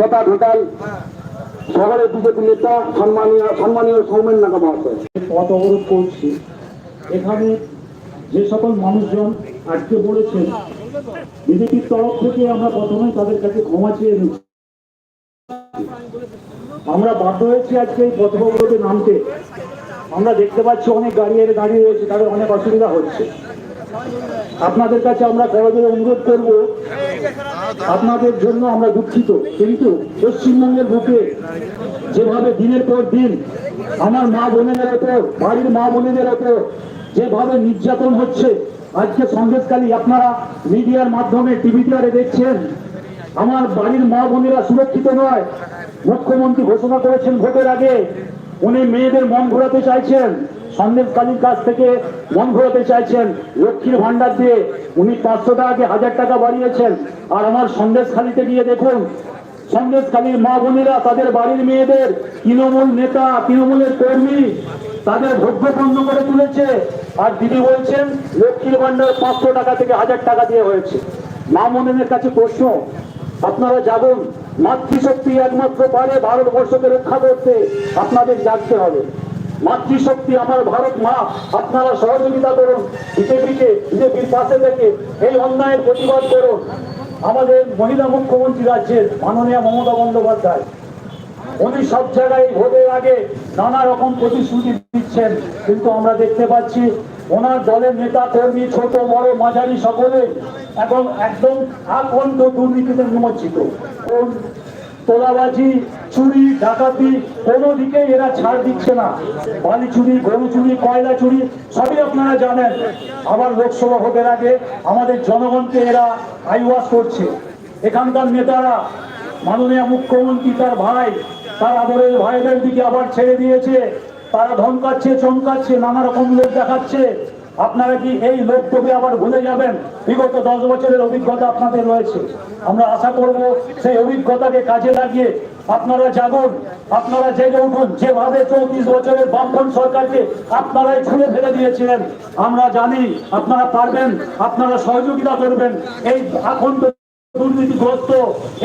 তথা ঘোটাল শহরের বিজেপি নেতা, সম্মানীয় সম্মানীয় সৌমেন নাগা মহাশয়। পথ অবরোধ করছি। এখানে যে সকল মানুষজন আটকে পড়েছেন বিজেপির তরফ থেকে আমরা প্রথমে তাদের কাছে ক্ষমা চেয়ে নিচ্ছি। আমরা বাধ্য হয়েছি আজকে এই পথ অবরোধে নামতে। আমরা দেখতে পাচ্ছি অনেক গাড়ি এর দাঁড়িয়ে রয়েছে, তাদের অনেক অসুবিধা হচ্ছে। আপনাদের কাছে আমরা করজোরে অনুরোধ করব আপনাদের জন্য আমরা দুঃখিত, কিন্তু পশ্চিমবঙ্গের বুকে যেভাবে দিনের পর দিন আমার মা বোনেদের ওপর বাড়ির মা বোনেদের ওপর যেভাবে নির্যাতন হচ্ছে, আজকে সন্দেশকালী আপনারা মিডিয়ার মাধ্যমে, টিভিতে দেখছেন, আমার বাড়ির মা বোনেরা সুরক্ষিত নয়। মুখ্যমন্ত্রী ঘোষণা করেছেন ভোটের আগে, উনি মেয়েদের মন ঘোরাতে চাইছেন। সন্দেশকালীর কাছ থেকে মন ঘোরাতে চাইছেন লক্ষ্মীর ভান্ডার দিয়ে। উনি পাঁচশো টাকাকে হাজার টাকা বাড়িয়েছেন। আর আমার সন্দেশখালিতে গিয়ে দেখুন সন্দেশখালীর মা বোনেরা, তাদের বাড়ির মেয়েদের তৃণমূল নেতা, তৃণমূলের কর্মী, তাদের ভোগ্য বন্ধ করে তুলেছে। আর দিদি বলছেন, লক্ষ্মীর ভান্ডার পাঁচশো টাকা থেকে হাজার টাকা দিয়ে হয়েছে। মা বোনেদের কাছে প্রশ্ন, আপনারা জাগুন, মাতৃশক্তি একমাত্র পারে ভারতবর্ষকে রক্ষা করতে। আপনাদের জাগতে হবে। মাতৃশক্তি আমার ভারত মা, আপনারা সহযোগিতা করুন বিজেপিকে বিজেপির পাশে থেকে এই অন্যায়ের প্রতিবাদ করুন। আমাদের মহিলা মুখ্যমন্ত্রী রাজ্যের মাননীয় মমতা বন্দ্যোপাধ্যায়, উনি সব জায়গায় ভোটের আগে নানা রকম প্রতিশ্রুতি দিচ্ছেন, কিন্তু আমরা দেখতে পাচ্ছি ওনার দলের নেতা, কর্মী, ছোট, বড়, মাঝারি সকলে এবং একদম আকন্দ দুর্নীতিতে নিমজ্জিত। তোলাবাজি, চুরি, ডাকাতি, কোনো দিকে এরা ছাড় দিচ্ছে না। বালি চুরি, গরু চুরি, কয়লা চুরি, সবই আপনারা জানেন। আবার লোকসভা ভোটের আগে আমাদের জনগণকে এরা আইওয়াস করছে। এখানকার নেতারা, মাননীয় মুখ্যমন্ত্রী তার ভাই, তার আদরের ভাইদের দিকে আবার ছেড়ে দিয়েছে। তারা ধমকাচ্ছে, চমকাচ্ছে, নানা রকম লোক দেখাচ্ছে। আপনারা কি এই লোকটুকু আবার ভুলে যাবেন? বিগত দশ বছরের অভিজ্ঞতা আপনাদের রয়েছে। আমরা আশা করব সেই অভিজ্ঞতাকে কাজে লাগিয়ে আপনারা জাগুন, আপনারা জেগে উঠুন। যেভাবে চৌত্রিশ বছরের বামফন সরকারকে আপনারাই ছুঁড়ে ফেলে দিয়েছিলেন, আমরা জানি আপনারা পারবেন, আপনারা সহযোগিতা করবেন। এই আখন্দ দুর্নীতিগ্রস্ত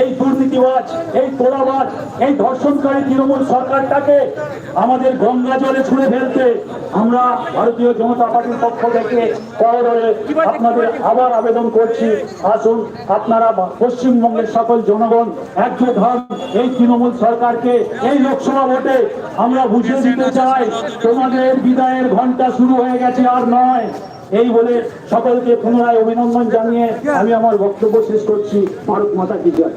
এই দুর্নীতিবাজ এই তোলাবাজ এই ধর্ষণকারী তৃণমূল সরকারটাকে আমাদের গঙ্গা জলে ছুঁড়ে ফেলতে আমরা ভারতীয় জনতা পার্টির পক্ষ থেকে করদরে আপনাদের আবার আবেদন করছি। আসুন আপনারা পশ্চিমবঙ্গের সকল জনগণ একজোট হন এই তৃণমূল সরকারকে এই লোকসভা ভোটে আমরা বুঝিয়ে দিতে চাই। তোমাদের বিদায়ের ঘণ্টা শুরু হয়ে গেছে আর নয়। এই বলে সকলকে পুনরায় অভিনন্দন জানিয়ে আমি আমার বক্তব্য শেষ করছি। ভারত মাতা কি জয়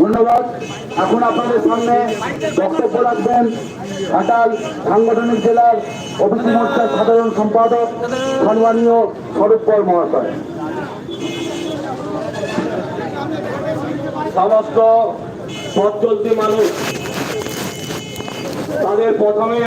ধন্যবাদ। এখন আপনাদের সামনে বক্তব্য রাখবেন ঘাটাল সাংগঠনিক জেলার অভিষেক মোর্চার সাধারণ সম্পাদক সম্মানীয় স্বরূপ পর মহাশয়। সমস্ত পথ চলতি মানুষ তাদের প্রথমে